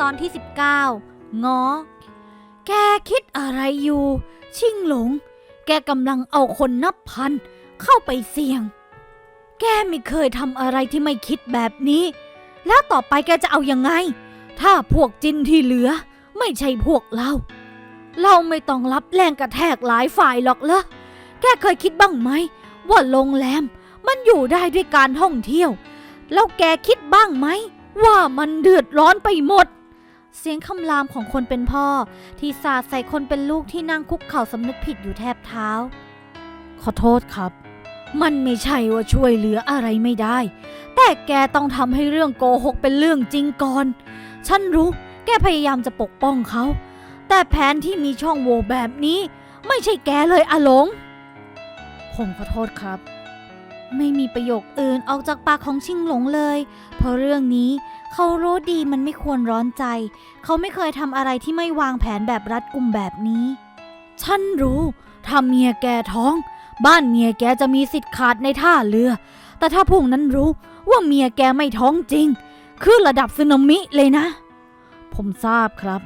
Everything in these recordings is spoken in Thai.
ตอนที่ 19งอแกคิดอะไรอยู่ ชิงหลง แกกำลังเอาคนนับพัน เข้าไปเสี่ยง แกไม่เคยทำอะไรที่ไม่คิดแบบนี้ แล้วต่อไปแกจะเอายังไง ถ้าพวกจินที่เหลือ ไม่ใช่พวกเรา เราไม่ต้องรับแรงกระแทกหลายฝ่ายหรอกเหรอแกเคยคิดบ้างไหม ว่าโรงแรม มันอยู่ได้ด้วยการท่องเที่ยว แล้วแกคิดบ้างไหมว่ามันเดือดร้อนไปหมด เสียงคำรามของคนเป็นพ่อ ที่สาดใส่คนเป็นลูกที่นั่งคุกเข่าสำนึกผิดอยู่แทบเท้า ขอโทษครับ มันไม่ใช่ว่าช่วยเหลืออะไรไม่ได้ แต่แกต้องทำให้เรื่องโกหกเป็นเรื่องจริงก่อน ฉันรู้ แกพยายามจะปกป้องเขา แต่แผนที่มีช่องโหว่แบบนี้ ไม่ใช่แกเลยอาหลง ผมขอโทษครับไม่มีประโยคอื่นออกจากปากของชิงหลงเลย เพราะเรื่องนี้ เขารู้ดีมันไม่ควรร้อนใจ เขาไม่เคยทำอะไรที่ไม่วางแผนแบบรัดกุมแบบนี้ ฉันรู้ ถ้าเมียแกท้อง บ้านเมียแกจะมีสิทธิ์ขาดในท่าเรือ แต่ถ้าพวกนั้นรู้ว่าเมียแกไม่ท้องจริง คือระดับสึนามิเลยนะ ผมทราบครับ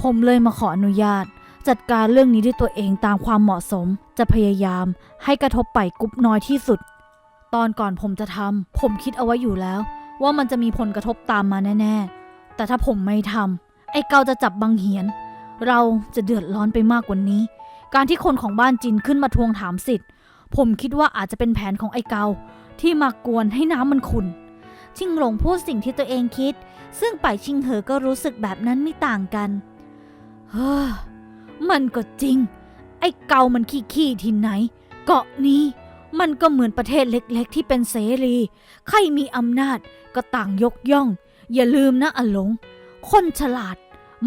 ผมเลยมาขออนุญาต จัดการเรื่องนี้ด้วยตัวเองตามความเหมาะสม จะพยายามให้กระทบไปกรุ๊ปน้อยที่สุด ตอนก่อนผมจะทำผมคิดเอาไว้อยู่แล้ว ว่ามันจะมีผลกระทบตามมาแน่ ๆ แต่ถ้าผมไม่ทำไอ้เกาจะจับบังเหียน เราจะเดือดร้อนไปมากกว่านี้ การที่คนของบ้านจินขึ้นมาทวงถามสิทธิ์ ผมคิดว่าอาจจะเป็นแผนของไอ้เกาที่มากวนให้น้ำมันขุ่นชิงหลงพูดสิ่งที่ตัวเองคิด ซึ่งไปชิงเหอก็รู้สึกแบบนั้นไม่ต่างกันเฮ้อมันก็จริง ไอ้เกามันขี้ขี้ที่ไหน เกาะนี้ มันก็เหมือนประเทศเล็กๆ ที่เป็นเสรี ใครมีอำนาจก็ต่างยกย่อง อย่าลืมนะอหลง คนฉลาด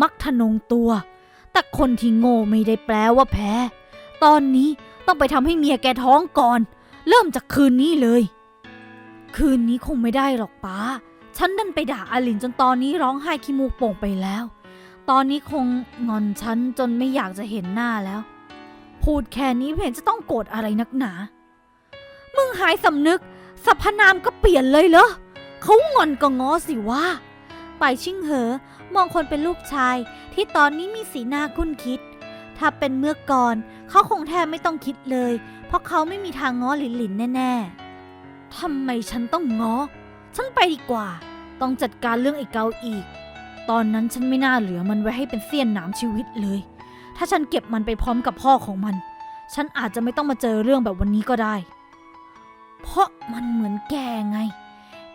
มักทะนงตัว แต่คนที่โง่ไม่ได้แปลว่าแพ้ ตอนนี้ต้องไปทำให้เมียแกท้องก่อน เริ่มจากคืนนี้เลย คืนนี้คงไม่ได้หรอกป้า ฉันดันไปด่าอาลินจนตอนนี้ร้องไห้ขี้มูกโป่งไปแล้ว ตอนนี้คงงอนฉันจนไม่อยากจะเห็นหน้าแล้ว พูดแค่นี้เห็นจะต้องโกรธอะไรนักหนา มึงหายสำนึกสรรพนามก็เปลี่ยนเลยเหรอเขางอนก็ง้อสิว่าไปชิงเหอ มองคนเป็นลูกชาย ที่ตอนนี้มีสีหน้าคุ้นคิด ถ้าเป็นเมื่อก่อนเขาคงแทบไม่ต้องคิดเลย เพราะเขาไม่มีทางง้อหลินหลินแน่ๆทำไมฉันต้องง้อ ฉันไปดีกว่า ต้องจัดการเรื่องไอ้เกาอีก ตอนนั้นฉันไม่น่าเหลือมันไว้ให้เป็นเสี้ยนหนามชีวิตเลย ถ้าฉันเก็บมันไปพร้อมกับพ่อของมัน ฉันอาจจะไม่ต้องมาเจอเรื่องแบบวันนี้ก็ได้ เพราะมันเหมือนแกไง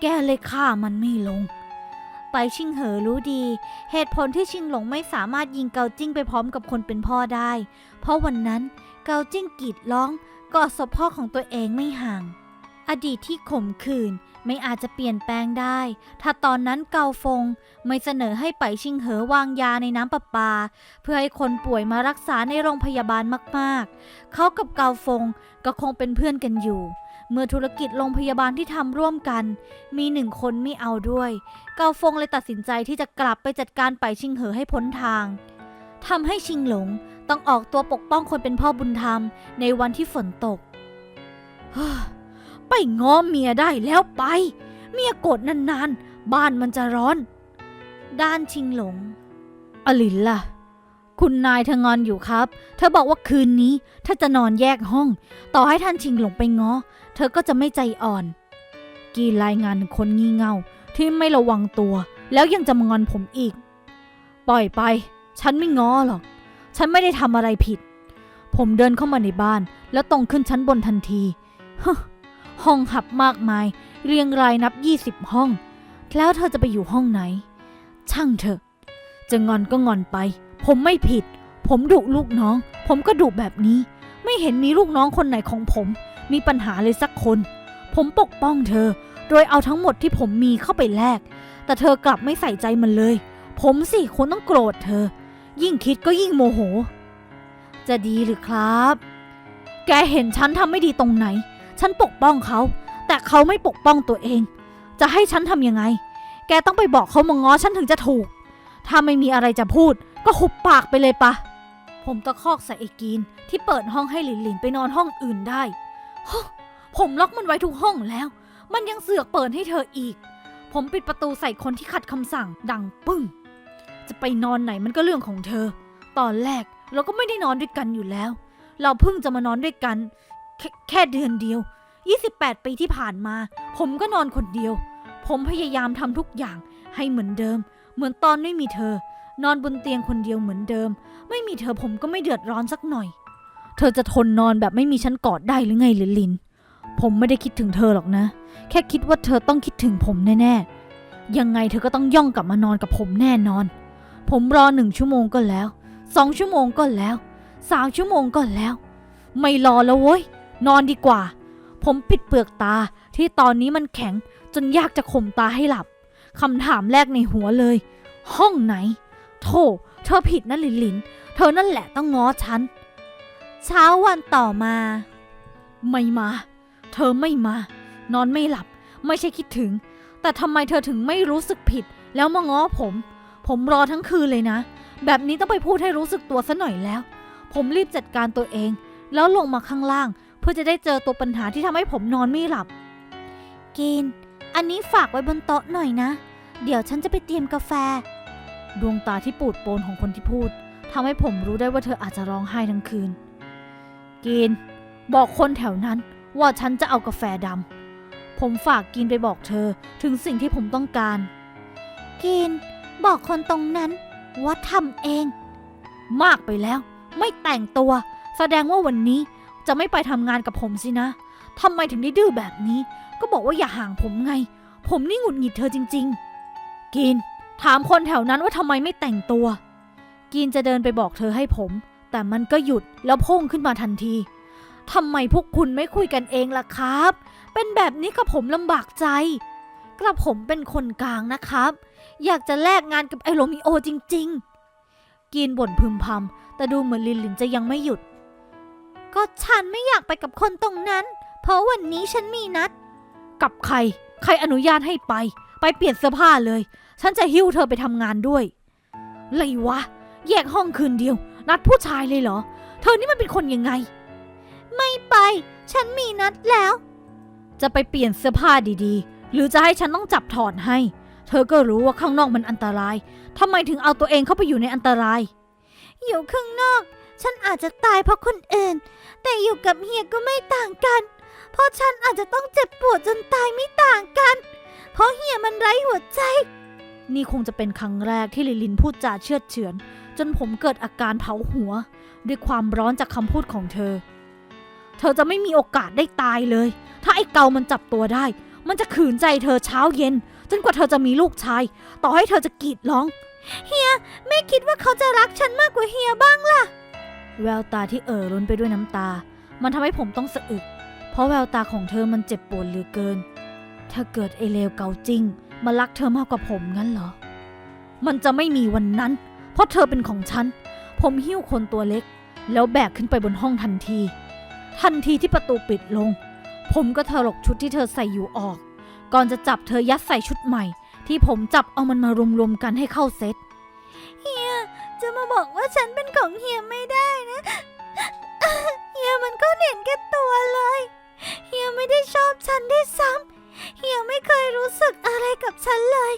แกเลยฆ่ามันไม่ลง ไปชิงเหอรู้ดี เหตุผลที่ชิงหลงไม่สามารถยิงเกาจิ้งไปพร้อมกับคนเป็นพ่อได้ เพราะวันนั้นเกาจิ้งกรีดร้องกอดศพพ่อของตัวเองไม่ห่าง อดีตที่ขมขื่นไม่อาจจะเปลี่ยนแปลงได้ ถ้าตอนนั้นเกาฟงไม่เสนอให้ไปชิงเหอวางยาในน้ำประปา เพื่อให้คนป่วยมารักษาในโรงพยาบาลมากๆ เขากับเกาฟงก็คงเป็นเพื่อนกันอยู่ เมื่อธุรกิจโรงพยาบาลที่ทำร่วมกัน มีหนึ่งคนไม่เอาด้วย เกาฟงเลยตัดสินใจที่จะกลับไปจัดการไปชิงเหอให้พ้นทางทำให้ชิงหลงต้องออกตัวปกป้องคนเป็นพ่อบุญธรรมในวันที่ฝนตก ไปง้อเมียได้แล้วไป เมียโกรธนานๆ บ้านมันจะร้อน ด้านชิงหลง อลินล่ะ คุณนายเธองอนอยู่ครับ เธอบอกว่าคืนนี้ ถ้าจะนอนแยกห้อง ต่อให้ท่านชิงหลงไปง้อ เธอก็จะไม่ใจอ่อน กีรายงานคนงี่เง่าที่ไม่ระวังตัว แล้วยังจะมางอนผมอีก ปล่อยไป ฉันไม่ง้อหรอก ฉันไม่ได้ทำอะไรผิด ผมเดินเข้ามาในบ้าน แล้วตรงขึ้นชั้นบนทันทีฮห้องหับมากมาย เรียงรายนับ20ห้อง แล้วเธอจะไปอยู่ห้องไหน ช่างเถอะ จะงอนก็งอนไป ผมไม่ผิด ผมดุลูกน้อง ผมก็ดุแบบนี้ ไม่เห็นมีลูกน้องคนไหนของผม มีปัญหาเลยสักคน ผมปกป้องเธอ โดยเอาทั้งหมดที่ผมมีเข้าไปแลก แต่เธอกลับไม่ใส่ใจมันเลย ผมสิควรต้องโกรธเธอ ยิ่งคิดก็ยิ่งโมโห จะดีหรือครับ แกเห็นฉันทำไม่ดีตรงไหน ฉันปกป้องเขา แต่เขาไม่ปกป้องตัวเอง จะให้ฉันทำยังไง แกต้องไปบอกเขามาง้อฉันถึงจะถูก ถ้าไม่มีอะไรจะพูด ก็หุบปากไปเลยปะผมตะคอกใส่ไอ้กีนที่เปิดห้องให้หลินหลินไปนอนห้องอื่นได้ ผมล็อกมันไว้ทุกห้องแล้ว มันยังเสือกเปิดให้เธออีก ผมปิดประตูใส่คนที่ขัดคำสั่ง ดังปึ้ง จะไปนอนไหนมันก็เรื่องของเธอ ตอนแรกเราก็ไม่ได้นอนด้วยกันอยู่แล้ว เราเพิ่งจะมานอนด้วยกัน แค่แค่เดือนเดียว 28 ปีที่ผ่านมา ผมก็นอนคนเดียว ผมพยายามทำทุกอย่างให้เหมือนเดิม เหมือนตอนไม่มีเธอ นอนบนเตียงคนเดียวเหมือนเดิม ไม่มีเธอผมก็ไม่เดือดร้อนสักหน่อย เธอจะทนนอนแบบไม่มีฉันกอดได้หรือไงลินลิน ผมไม่ได้คิดถึงเธอหรอกนะ แค่คิดว่าเธอต้องคิดถึงผมแน่ๆ ยังไงเธอก็ต้องย่องกลับมานอนกับผมแน่นอน ผมรอหนึ่งชั่วโมงก็แล้วสองชั่วโมงก็แล้วสามชั่วโมงก็แล้ว ไม่รอแล้วเว้ย นอนดีกว่า ผมปิดเปลือกตาที่ตอนนี้มันแข็งจนยากจะข่มตาให้หลับคำถามแรกในหัวเลย ห้องไหน โธ่เธอผิดนะลินลิน เธอนั่นแหละต้องง้อฉัน เช้าวันต่อมา ไม่มา เธอไม่มา นอนไม่หลับ ไม่ใช่คิดถึง แต่ทำไมเธอถึงไม่รู้สึกผิด แล้วมาง้อผม ผมรอทั้งคืนเลยนะ แบบนี้ต้องไปพูดให้รู้สึกตัวซะหน่อยแล้ว ผมรีบจัดการตัวเอง แล้วลงมาข้างล่าง เพื่อจะได้เจอตัวปัญหาที่ทำให้ผมนอนไม่หลับ กิน อันนี้ฝากไว้บนโต๊ะหน่อยนะ เดี๋ยวฉันจะไปเตรียมกาแฟ ดวงตาที่ปูดโปนของคนที่พูดทำให้ผมรู้ได้ว่าเธออาจจะร้องไห้ทั้งคืน กิน บอกคนแถวนั้นว่าฉันจะเอากาแฟดำ ผมฝากกินไปบอกเธอถึงสิ่งที่ผมต้องการ กิน บอกคนตรงนั้นว่าทำเอง มากไปแล้ว ไม่แต่งตัว แสดงว่าวันนี้จะไม่ไปทำงานกับผมสินะทำไมถึงได้ดื้อแบบนี้ ก็บอกว่าอย่าห่างผมไง ผมนี่หงุดหงิดเธอจริง ๆ กิน ถามคนแถวนั้นว่าทำไมไม่แต่งตัว กินจะเดินไปบอกเธอให้ผม แต่มันก็หยุดแล้วพุ่งขึ้นมาทันทีทำไมพวกคุณไม่คุยกันเองล่ะครับ เป็นแบบนี้กับผมลำบากใจ กระผมเป็นคนกลางนะครับ อยากจะแลกงานกับไอโรมิโอจริง ๆกินบ่นพึมพำแต่ดูเหมือนลินลินจะยังไม่หยุด ก็ฉันไม่อยากไปกับคนตรงนั้น เพราะวันนี้ฉันมีนัด กับใคร ใครอนุญาตให้ไป ไปเปลี่ยนเสื้อผ้าเลย ฉันจะหิ้วเธอไปทำงานด้วยไรวะ แยกห้องคืนเดียว นัดผู้ชายเลยเหรอ เธอนี่มันเป็นคนยังไง ไม่ไป ฉันมีนัดแล้ว จะไปเปลี่ยนเสื้อผ้าดีๆ หรือจะให้ฉันต้องจับถอดให้ เธอก็รู้ว่าข้างนอกมันอันตรายทำไมถึงเอาตัวเองเข้าไปอยู่ในอันตราย อยู่ข้างนอก ฉันอาจจะตายเพราะคนอื่น แต่อยู่กับเฮียก็ไม่ต่างกัน เพราะฉันอาจจะต้องเจ็บปวดจนตายไม่ต่างกัน เพราะเฮียมันไร้หัวใจ นี่คงจะเป็นครั้งแรกที่ลิลินพูดจาเชื่อดเฉือน จนผมเกิดอาการเผาหัว ด้วยความร้อนจากคำพูดของเธอ เธอจะไม่มีโอกาสได้ตายเลย ถ้าไอ้เกามันจับตัวได้ มันจะขืนใจเธอเช้าเย็น จนกว่าเธอจะมีลูกชาย ต่อให้เธอจะกรีดร้อง เฮีย ไม่คิดว่าเขาจะรักฉันมากกว่าเฮียบ้างล่ะ แววตาที่เอ่อล้นไปด้วยน้ำตา มันทำให้ผมต้องสะอึก เพราะแววตาของเธอมันเจ็บปวดเหลือเกิน ถ้าเกิดไอเลวเกาจริงมารักเธอมากกว่าผมงั้นเหรอ มันจะไม่มีวันนั้น เพราะเธอเป็นของฉัน ผมหิ้วคนตัวเล็ก แล้วแบกขึ้นไปบนห้องทันที ทันทีที่ประตูปิดลง ผมก็ถลกชุดที่เธอใส่อยู่ออก ก่อนจะจับเธอยัดใส่ชุดใหม่ ที่ผมจับเอามันมารวมๆกันให้เข้าเซ็ตเฮียจะมาบอกว่าฉันเป็นของเฮียไม่ได้นะเฮียมันก็เห็นแก่ตัวเลยเฮียไม่ได้ชอบฉันได้วยซ้ำเฮียไม่เคยรู้สึกอะไรกับฉันเลย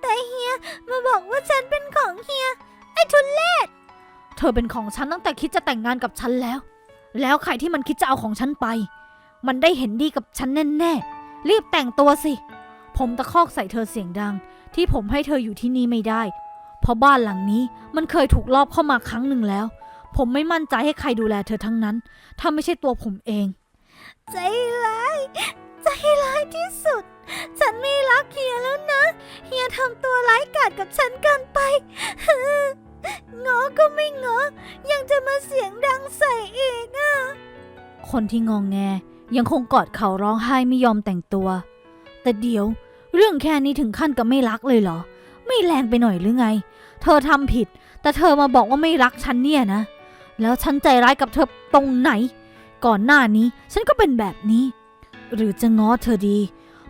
แต่เฮียมาบอกว่าฉันเป็นของเฮีย อ้ทุเล่เธอเป็นของฉันตั้งแต่คิดจะแต่งงานกับฉันแล้ว แล้วใครที่มันคิดจะเอาของฉันไป มันได้เห็นดีกับฉันแน่ๆ รีบแต่งตัวสิ ผมตะคอกใส่เธอเสียงดัง ที่ผมให้เธออยู่ที่นี่ไม่ได้ เพราะบ้านหลังนี้มันเคยถูกลอบเข้ามาครั้งหนึ่งแล้ว ผมไม่มั่นใจให้ใครดูแลเธอทั้งนั้น ถ้าไม่ใช่ตัวผมเอง ใจร้ายใจร้ายที่สุด ฉันไม่รักเฮียแล้วนะ เฮียทำตัวร้ายกาจกับฉันเกินไป งอก็ไม่งอ ยังจะมาเสียงดังใส่อีกอะ คนที่งองแงยังคงกอดเขาร้องไห้ไม่ยอมแต่งตัว แต่เดี๋ยว เรื่องแค่นี้ถึงขั้นกับไม่รักเลยเหรอ ไม่แรงไปหน่อยหรือไง เธอทำผิด แต่เธอมาบอกว่าไม่รักฉันเนี่ยนะ แล้วฉันใจร้ายกับเธอตรงไหน ก่อนหน้านี้ฉันก็เป็นแบบนี้ หรือจะง้อเธอดี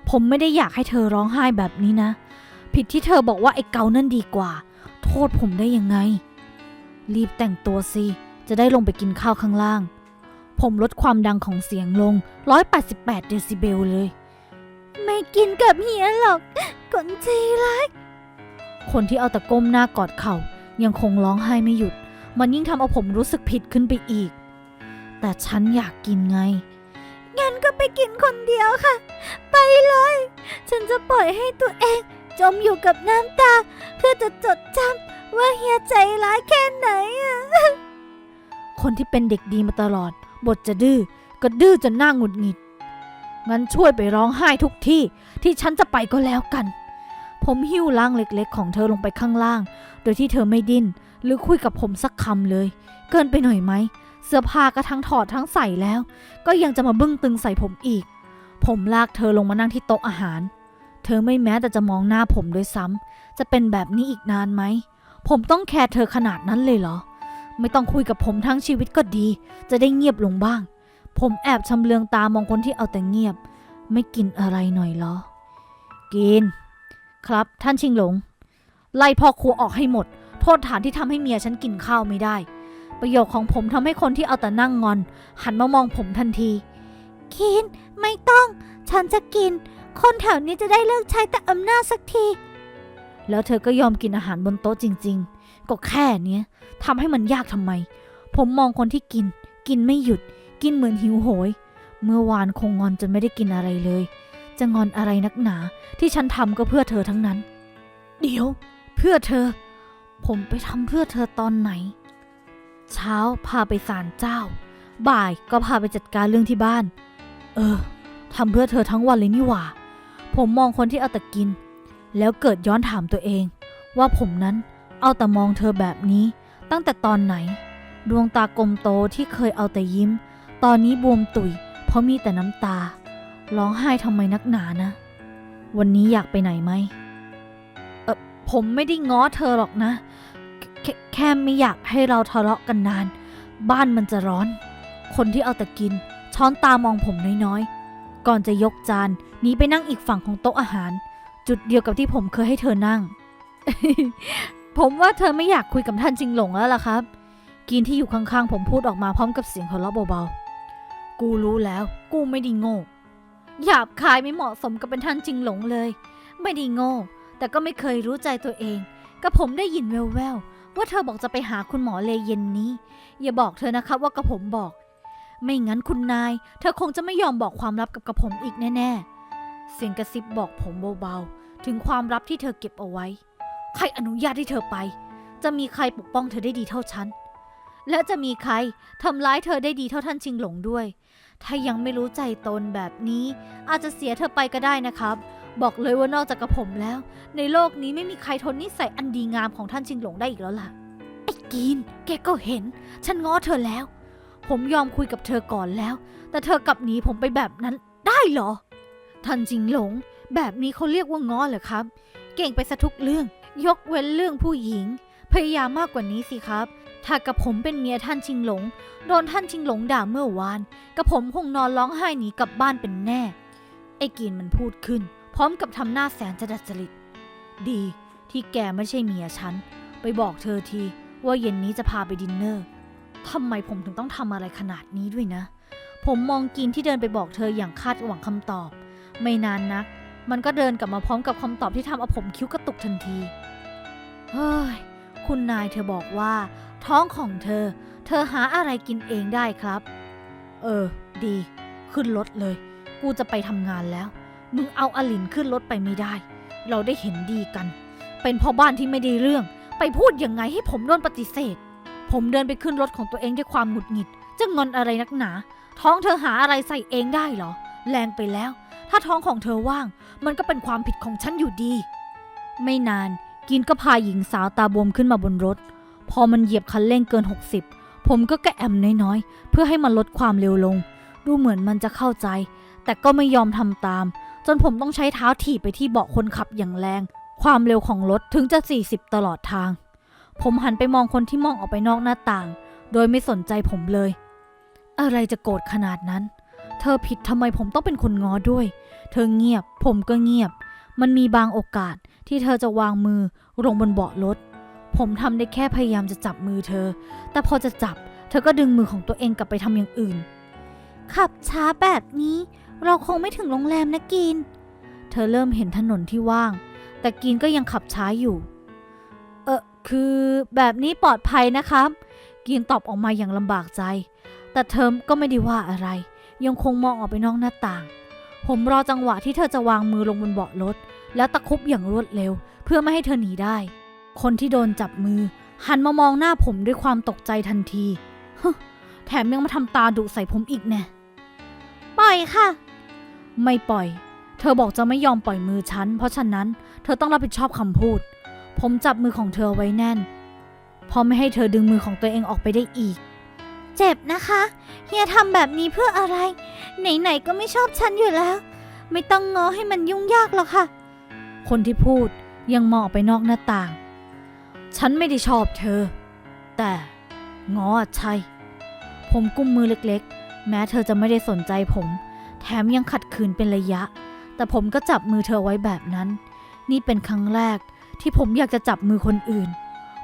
ผมไม่ได้อยากให้เธอร้องไห้แบบนี้นะ ผิดที่เธอบอกว่าไอ้เกานั่นดีกว่า โทษผมได้ยังไง รีบแต่งตัวสิ จะได้ลงไปกินข้าวข้างล่าง ผมลดความดังของเสียงลง 188 เดซิเบลเลย ไม่กินกับเฮียหรอกคนใจร้ายคนที่เอาต่ก้มหน้ากอดเข่า ยังคงร้องไห้ไม่หยุด มันยิ่งทำเอาผมรู้สึกผิดขึ้นไปอีก แต่ฉันอยากกินไง งั้นก็ไปกินคนเดียวค่ะ ไปเลย ฉันจะปล่อยให้ตัวเอง จมอยู่กับน้ำตา เพื่อจะจดจำว่าเฮียใจร้ายแค่ไหนอะคนที่เป็นเด็กดีมาตลอด บทจะดื้อก็ดื้อจนหน้าหงุดหงิด งั้นช่วยไปร้องไห้ทุกที่ที่ฉันจะไปก็แล้วกัน ผมหิ้วล่างเล็กๆ ของเธอลงไปข้างล่าง โดยที่เธอไม่ดิ้นหรือคุยกับผมสักคำเลย เกินไปหน่อยไหม เสื้อผ้าก็ทั้งถอดทั้งใส่แล้ว ก็ยังจะมาบึ้งตึงใส่ผมอีก ผมลากเธอลงมานั่งที่โต๊ะอาหาร ธอไม่แม้แต่จะมองหน้าผมด้วยซ้ำ จะเป็นแบบนี้อีกนานไหม ผมต้องแคร์เธอขนาดนั้นเลยเหรอ ไม่ต้องคุยกับผมทั้งชีวิตก็ดี จะได้เงียบลงบ้าง ผมแอบชำเลืองตามองคนที่เอาแต่เงียบ ไม่กินอะไรหน่อยเหรอ กิน ครับ ท่านชิงหลง ไล่พ่อครัวออกให้หมด โทษฐานที่ทำให้เมียฉันกินข้าวไม่ได้ ประโยคของผมทำให้คนที่เอาแต่นั่งงอน หันมามองผมทันที กิน ไม่ต้อง ฉันจะกิน คนแถวนี้จะได้เลิกใช้แต่อำนาจสักที แล้วเธอก็ยอมกินอาหารบนโต๊ะจริง ๆ ก็แค่เนี้ยทำให้มันยากทำไม ผมมองคนที่กิน กินไม่หยุด กินเหมือนหิวโหย เมื่อวานคงงอนจนไม่ได้กินอะไรเลย จะงอนอะไรนักหนาที่ฉันทำก็เพื่อเธอทั้งนั้น เดี๋ยว เพื่อเธอ ผมไปทำเพื่อเธอตอนไหน เช้าพาไปศาลเจ้า บ่ายก็พาไปจัดการเรื่องที่บ้าน เออทำเพื่อเธอทั้งวันเลยนี่หว่า ผมมองคนที่เอาแต่กิน แล้วเกิดย้อนถามตัวเอง ว่าผมนั้นเอาแต่มองเธอแบบนี้ ตั้งแต่ตอนไหน ดวงตากลมโตที่เคยเอาแต่ยิ้ม ตอนนี้บวมตุยเพราะมีแต่น้ำตา ร้องไห้ทำไมนักหนานะ วันนี้อยากไปไหนไหมเออผมไม่ได้ง้อเธอหรอกนะแคแค่ไม่อยากให้เราทะเลาะกันนาน บ้านมันจะร้อน คนที่เอาแต่กิน ช้อนตามองผมน้อยๆ ก่อนจะยกจานหนีไปนั่งอีกฝั่งของโต๊ะอาหาร จุดเดียวกับที่ผมเคยให้เธอนั่ง ผมว่าเธอไม่อยากคุยกับท่านจริงหลงแล้วล่ะครับ กินที่อยู่ข้างๆ ผมพูดออกมาพร้อมกับเสียงหัวเราะเบาๆ กูรู้แล้ว กูไม่ได้โง่หยาบคายไม่เหมาะสมกับเป็นท่านจริงหลงเลย ไม่ได้โง่ แต่ก็ไม่เคยรู้ใจตัวเองกับผมได้ยินแววๆว่าเธอบอกจะไปหาคุณหมอเลเย็นนี้ อย่าบอกเธอนะครับว่ากระผมบอก ไม่งั้นคุณนาย เธอคงจะไม่ยอมบอกความลับกับกระผมอีกแน่ๆ เสียงกระซิบบอกผมเบาๆ ถึงความลับที่เธอเก็บเอาไว้ ใครอนุญาตให้เธอไป จะมีใครปกป้องเธอได้ดีเท่าฉัน และจะมีใครทำร้ายเธอได้ดีเท่าท่านชิงหลงด้วย ถ้ายังไม่รู้ใจตนแบบนี้ อาจจะเสียเธอไปก็ได้นะครับ บอกเลยว่านอกจากกระผมแล้ว ในโลกนี้ไม่มีใครทนนิสัยอันดีงามของท่านชิงหลงได้อีกแล้วล่ะ ไอ้กินแกก็เห็น ฉันง้อเธอแล้ว ผมยอมคุยกับเธอก่อนแล้ว แต่เธอกลับหนีผมไปแบบนั้นได้เหรอ ท่านชิงหลง แบบนี้เขาเรียกว่าง้อเหรอครับ เก่งไปซะทุกเรื่อง ยกเว้นเรื่องผู้หญิง พยายามมากกว่านี้สิครับ ถ้ากับผมเป็นเมียท่านชิงหลง โดนท่านชิงหลงด่าเมื่อวาน กับผมคงนอนร้องไห้หนีกลับบ้านเป็นแน่ ไอ้กินมันพูดขึ้น พร้อมกับทำหน้าแสนจะดัดจริต ดีที่แกไม่ใช่เมียฉัน ไปบอกเธอทีว่าเย็นนี้จะพาไปดินเนอร์ ทำไมผมถึงต้องทำอะไรขนาดนี้ด้วยนะ ผมมองกินที่เดินไปบอกเธออย่างคาดหวังคำตอบ ไม่นานนัก มันก็เดินกลับมาพร้อมกับคำตอบที่ทำเอาผมคิ้วกระตุกทันที เฮ้ย คุณนายเธอบอกว่า ท้องของเธอ เธอหาอะไรกินเองได้ครับ เออ ดี ขึ้นรถเลย กูจะไปทำงานแล้ว มึงเอาอลินขึ้นรถไปไม่ได้ เราได้เห็นดีกัน เป็นพ่อบ้านที่ไม่ได้เรื่อง ไปพูดยังไงให้ผมโดนปฏิเสธ ผมเดินไปขึ้นรถของตัวเองด้วยความหงุดหงิด จะงอนอะไรนักหนา ท้องเธอหาอะไรใส่เองได้เหรอ แรงไปแล้ว ถ้าท้องของเธอว่าง มันก็เป็นความผิดของฉันอยู่ดี ไม่นานกินก็พาหญิงสาวตาบวมขึ้นมาบนรถ พอมันเหยียบคันเร่งเกิน 60 ผมก็กะแอมน้อยๆ เพื่อให้มันลดความเร็วลง ดูเหมือนมันจะเข้าใจ แต่ก็ไม่ยอมทำตาม จนผมต้องใช้เท้าถีบไปที่เบาะคนขับอย่างแรง ความเร็วของรถถึงจะ 40 ตลอดทาง ผมหันไปมองคนที่มองออกไปนอกหน้าต่าง โดยไม่สนใจผมเลย อะไรจะโกรธขนาดนั้น เธอผิดทำไมผมต้องเป็นคนง้อด้วย เธอเงียบ ผมก็เงียบ มันมีบางโอกาสที่เธอจะวางมือลงบนเบาะรถ ผมทำได้แค่พยายามจะจับมือเธอ แต่พอจะจับ เธอก็ดึงมือของตัวเองกลับไปทำอย่างอื่น ขับช้าแบบนี้ เราคงไม่ถึงโรงแรมนะกิน เธอเริ่มเห็นถนนที่ว่าง แต่กินก็ยังขับช้าอยู่ คือแบบนี้ปลอดภัยนะครับ กียงตอบออกมาอย่างลำบากใจ แต่เธอก็ไม่ได้ว่าอะไร ยังคงมองออกไปนอกหน้าต่าง ผมรอจังหวะที่เธอจะวางมือลงบนเบาะรถ แล้วตะคุบอย่างรวดเร็ว เพื่อไม่ให้เธอหนีได้ คนที่โดนจับมือ หันมามองหน้าผมด้วยความตกใจทันทีฮแถมยังมาทำตาดุใส่ผมอีกแน่ปล่อยค่ะ ไม่ปล่อย เธอบอกจะไม่ยอมปล่อยมือฉัน เพราะฉะนั้น เธอต้องรับผิดชอบคำพูด ผมจับมือของเธอไว้แน่นเพราะไม่ให้เธอดึงมือของตัวเองออกไปได้อีก เจ็บนะคะ เฮียทำแบบนี้เพื่ออะไร ไหนๆก็ไม่ชอบฉันอยู่แล้ว ไม่ต้องง้อให้มันยุ่งยากหรอกค่ะ คนที่พูดยังมองออกไปนอกหน้าต่าง ฉันไม่ได้ชอบเธอ แต่ง้อใช่ ผมกุมมือเล็กๆ แม้เธอจะไม่ได้สนใจผม แถมยังขัดขืนเป็นระยะ แต่ผมก็จับมือเธอไว้แบบนั้น นี่เป็นครั้งแรก ที่ผมอยากจะจับมือคนอื่น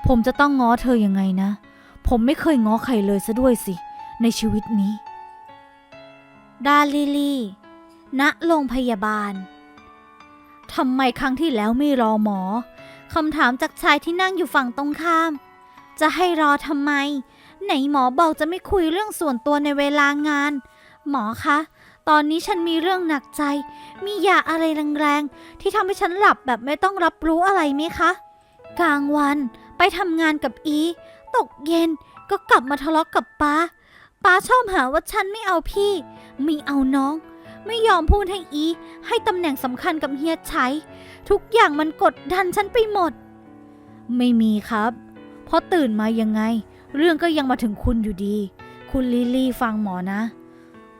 ผมจะต้องง้อเธอยังไงนะ ผมไม่เคยง้อใครเลยซะด้วยสิ ในชีวิตนี้ ดาลิลี่ ณ โรงพยาบาล ทำไมครั้งที่แล้วไม่รอหมอ คำถามจากชายที่นั่งอยู่ฝั่งตรงข้าม จะให้รอทำไม ไหนหมอบอกจะไม่คุยเรื่องส่วนตัวในเวลางาน หมอคะ ตอนนี้ฉันมีเรื่องหนักใจ มียาอะไรแรงๆ ที่ทำให้ฉันหลับแบบไม่ต้องรับรู้อะไรไหมคะ กลางวันไปทำงานกับอี ตกเย็นก็กลับมาทะเลาะกกับป้า ป้าชอบหาว่าฉันไม่เอาพี่ ไม่เอาน้อง ไม่ยอมพูดให้อี ให้ตำแหน่งสำคัญกับเฮียใช้ ทุกอย่างมันกดดันฉันไปหมด ไม่มีครับ เพราะตื่นมายังไง เรื่องก็ยังมาถึงคุณอยู่ดี คุณลิลลี่ฟังหมอนะ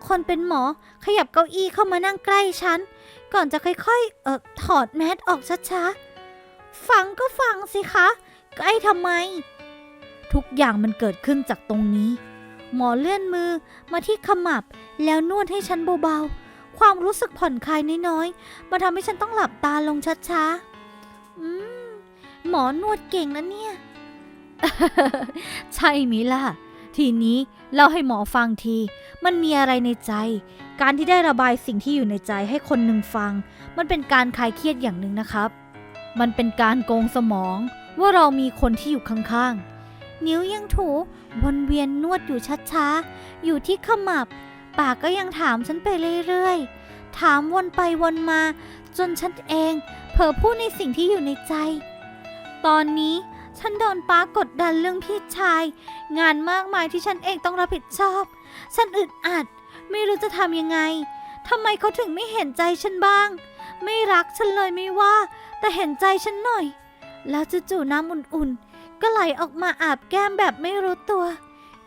คนเป็นหมอ ขยับเก้าอี้เข้ามานั่งใกล้ฉัน ก่อนจะค่อยๆ เอ่อถอดแมสออกช้าๆ ฟังก็ฟังสิคะ ใกล้ทำไม ทุกอย่างมันเกิดขึ้นจากตรงนี้ หมอเลื่อนมือมาที่ขมับแล้วนวดให้ฉันเบาๆ ความรู้สึกผ่อนคลายน้อยๆ มาทำให้ฉันต้องหลับตาลงช้าๆ อืม หมอนวดเก่งนะเนี่ย ใช่มิล่ะ ทีนี้เล่าให้หมอฟังที มันมีอะไรในใจ การที่ได้ระบายสิ่งที่อยู่ในใจให้คนหนึ่งฟัง มันเป็นการคลายเครียดอย่างหนึ่งนะครับ มันเป็นการโกงสมอง ว่าเรามีคนที่อยู่ข้างๆ นิ้วยังถูวนเวียนนวดอยู่ช้าๆ อยู่ที่ขมับ ปากก็ยังถามฉันไปเรื่อยๆ ถามวนไปวนมา จนฉันเอง เผลอพูดในสิ่งที่อยู่ในใจ ตอนนี้ ฉันโดนป้ากดดันเรื่องพี่ชาย งานมากมายที่ฉันเองต้องรับผิดชอบ ฉันอึดอัด ไม่รู้จะทำยังไงทำไมเขาถึงไม่เห็นใจฉันบ้าง ไม่รักฉันเลยไม่ว่า แต่เห็นใจฉันหน่อย แล้วจู่ๆน้ำอุ่นๆ ก็ไหลออกมาอาบแก้มแบบไม่รู้ตัว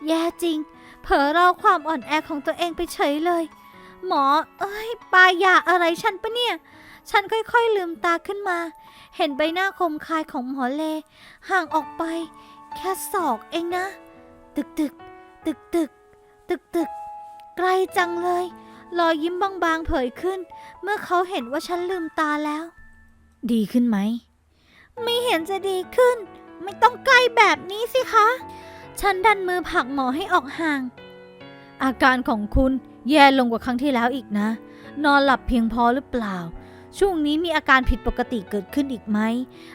แย่จริง เผลอเราความอ่อนแอของตัวเองไปเฉยเลย หมอ เอ้ยปายาอะไรฉันปะเนี่ย ฉันค่อยๆลืมตาขึ้นมา เห็นใบหน้าคมคายของหมอเล ห่างออกไป แค่ศอกเองนะ ตึกตึกตึกตึกตึกตึกไกลจังเลย รอยยิ้มบางๆเผยขึ้น เมื่อเขาเห็นว่าฉันลืมตาแล้ว ดีขึ้นไหม ไม่เห็นจะดีขึ้น ไม่ต้องใกล้แบบนี้สิคะ ฉันดันมือผลักหมอให้ออกห่าง อาการของคุณแย่ลงกว่าครั้งที่แล้วอีกนะ นอนหลับเพียงพอหรือเปล่า ช่วงนี้มีอาการผิดปกติเกิดขึ้นอีกไหม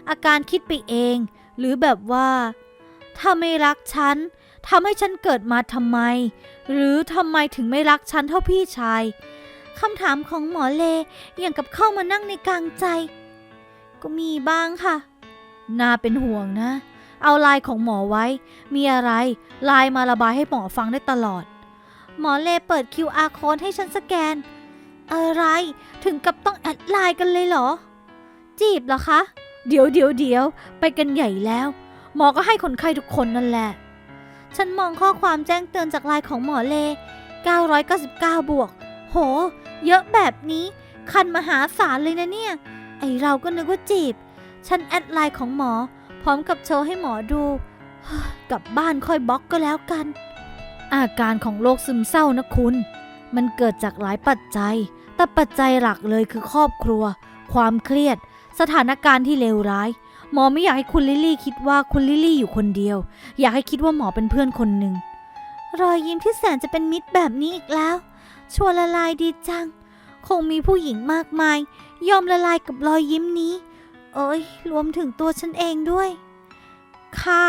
อาการคิดไปเอง หรือแบบว่า ถ้าไม่รักฉันทำให้ฉันเกิดมาทำไม หรือทำไมถึงไม่รักฉันเท่าพี่ชายคำถามของหมอเลอย่างกับเข้ามานั่งในกลางใจ ก็มีบ้างค่ะ น่าเป็นห่วงนะ เอาลน์ของหมอไว้ มีอะไรลน์มาระบายให้หมอฟังได้ตลอด หมอเลเปิด QR code ให้ฉันสแกน อะไรถึงกับต้องแอดไลน์กันเลยเหรอ จีบเหรอคะ เดี๋ยวเดี๋ยวเดี๋ยวไปกันใหญ่แล้ว หมอก็ให้คนไข้ทุกคนนั่นแหละ ฉันมองข้อความแจ้งเตือนจากไลน์ของหมอเล 999 บวก โห เยอะแบบนี้คันมหาศาลเลยนะเนี่ย ไอเราก็นึกว่าจีบ ฉันแอดไลน์ของหมอ พร้อมกับโชว์ให้หมอดู กลับบ้านค่อยบล็อกก็แล้วกัน อาการของโรคซึมเศร้านะคุณ มันเกิดจากหลายปัจจัย แต่ปัจจัยหลักเลยคือครอบครัว ความเครียด สถานการณ์ที่เลวร้าย หมอไม่อยากให้คุณลิลลี่คิดว่าคุณลิลลี่อยู่คนเดียว อยากให้คิดว่าหมอเป็นเพื่อนคนหนึ่ง รอยยิ้มที่แสนจะเป็นมิตรแบบนี้อีกแล้ว ชวนละลายดีจัง คงมีผู้หญิงมากมาย ยอมละลายกับรอยยิ้มนี้ เอ้ย รวมถึงตัวฉันเองด้วย ค่ะ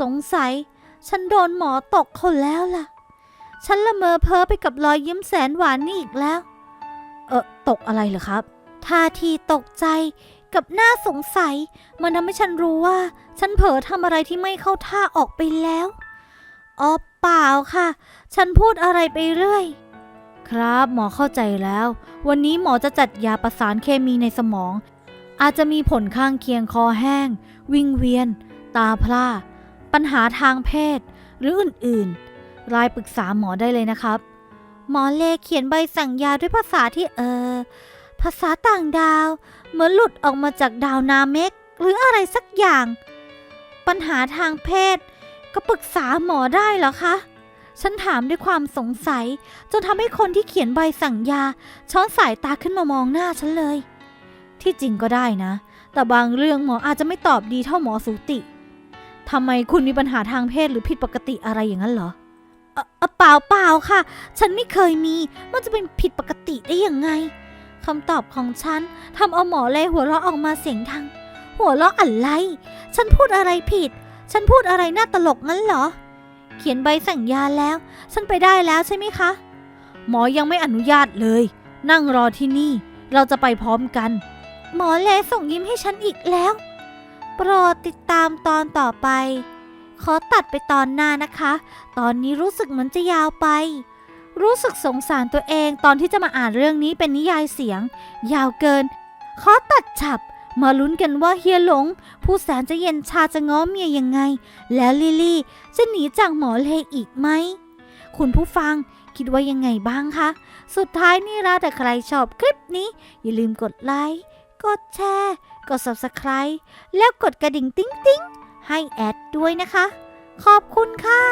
สงสัย ฉันโดนหมอตกเขาแล้วล่ะ ฉันละเมอเพ้อไปกับรอยยิ้มแสนหวานนี่อีกแล้ว เออตกอะไรเหรอครับ ท่าทีตกใจกับหน้าสงสัย มันทำให้ฉันรู้ว่า ฉันเผลอทำอะไรที่ไม่เข้าท่าออกไปแล้วอ๋อเปล่าค่ะ ฉันพูดอะไรไปเรื่อย ครับหมอเข้าใจแล้ว วันนี้หมอจะจัดยาประสานเคมีในสมอง อาจจะมีผลข้างเคียงคอแห้ง วิงเวียน ตาพร่า ปัญหาทางเพศ หรืออื่นๆ รายปรึกษาหมอได้เลยนะครับ หมอเลเขียนใบสั่งยาด้วยภาษาที่เออ ภาษาต่างดาว เหมือนหลุดออกมาจากดาวนาเมก หรืออะไรสักอย่าง ปัญหาทางเพศ ก็ปรึกษาหมอได้เหรอคะ ฉันถามด้วยความสงสัย จนทำให้คนที่เขียนใบสั่งยา ช้อนสายตาขึ้นมามองหน้าฉันเลย ที่จริงก็ได้นะ แต่บางเรื่องหมออาจจะไม่ตอบดีเท่าหมอสูติทำไมคุณมีปัญหาทางเพศหรือผิดปกติอะไรอย่างนั้นเหรอ เปล่าเปล่าค่ะ ฉันไม่เคยมี มันจะเป็นผิดปกติได้ยังไงคำตอบของฉันทำเอาหมอเลยหัวเราะออกมาเสียงดัง หัวเราะอะไร ฉันพูดอะไรผิด ฉันพูดอะไรน่าตลกงั้นเหรอ เขียนใบสั่งยาแล้ว ฉันไปได้แล้วใช่ไหมคะ หมอยังไม่อนุญาตเลย นั่งรอที่นี่ เราจะไปพร้อมกัน หมอเลส่งยิ้มให้ฉันอีกแล้ว โปรดติดตามตอนต่อไป ขอตัดไปตอนหน้านะคะ ตอนนี้รู้สึกเหมือนจะยาวไป รู้สึกสงสารตัวเองตอนที่จะมาอ่านเรื่องนี้เป็นนิยายเสียง ยาวเกิน ขอตัดฉับ มาลุ้นกันว่าเฮียหลง ผู้แสนจะเย็นชาจะง้อเมียยังไง แล้วลิลี่จะหนีจากหมอเลอีกไหม คุณผู้ฟังคิดว่ายังไงบ้างคะ สุดท้ายนี่ละแต่ใครชอบคลิปนี้ อย่าลืมกดไลค์ กดแชร์ กด subscribe แล้วกดกระดิ่งติ๊งติ๊ง ให้แอดด้วยนะคะ ขอบคุณค่ะ